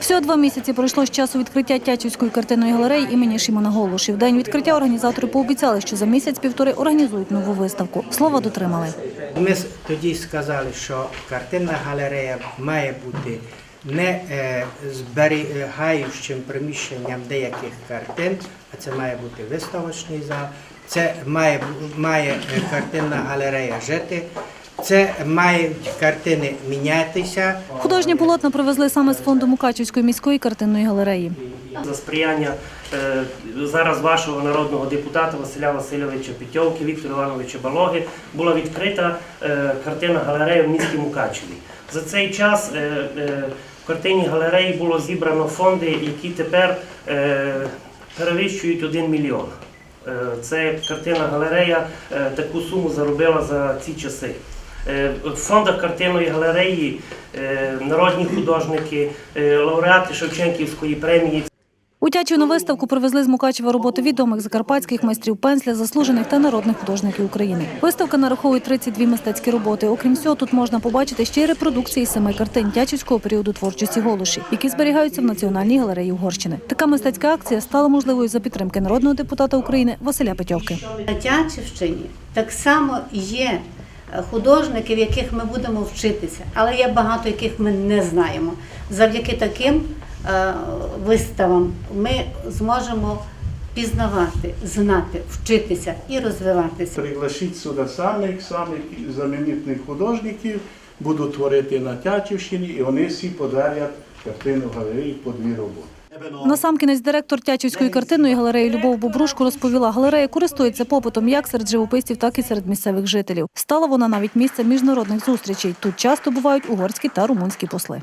Всього два місяці пройшло з часу відкриття Тячівської картинної галереї імені Шимона Голуші. В день відкриття організатори пообіцяли, що за місяць-півтори організують нову виставку. Слова дотримали. Ми тоді сказали, що картинна галерея має бути не е, зберігаючим приміщенням деяких картин, а це має бути виставочний зал, це має, має е, картинна галерея жити, це мають картини мінятися. Художні полотна привезли саме з фонду Мукачівської міської картинної галереї. За сприяння е, зараз вашого народного депутата Василя Васильовича Петьовки, Віктора Івановича Балоги була відкрита е, картина галерея в місті Мукачеві. За цей час е, е, в картинній галереї було зібрано фонди, які тепер е, перевищують 1 мільйон. Е, Це картина галерея е, таку суму заробила за ці часи. Е, В фондах картинної галереї е, народні художники, е, лауреати Шевченківської премії. У Тячів на виставку привезли з Мукачева роботи відомих закарпатських майстрів пенсля, заслужених та народних художників України. Виставка нараховує 32 мистецькі роботи. Окрім цього, тут можна побачити ще й репродукції семи картин Тячівського періоду творчості Голуші, які зберігаються в Національній галереї Угорщини. Така мистецька акція стала можливою за підтримки народного депутата України Василя Петьовки. На Тячівщині так само є е, художники, в яких ми будемо вчитися, але є багато, яких ми не знаємо. Завдяки таким е, виставам ми зможемо пізнавати, знати, вчитися і розвиватися. Пригласіть сюди самих самих знаменитих художників, будуть творити на Тячівщині, і вони всі подарять картину галереї по дві роботи. Насамкінець директор Тячівської картинної галереї Любов Бобрушко розповіла, галерея користується попитом як серед живописців, так і серед місцевих жителів. Стала вона навіть місцем міжнародних зустрічей. Тут часто бувають угорські та румунські посли.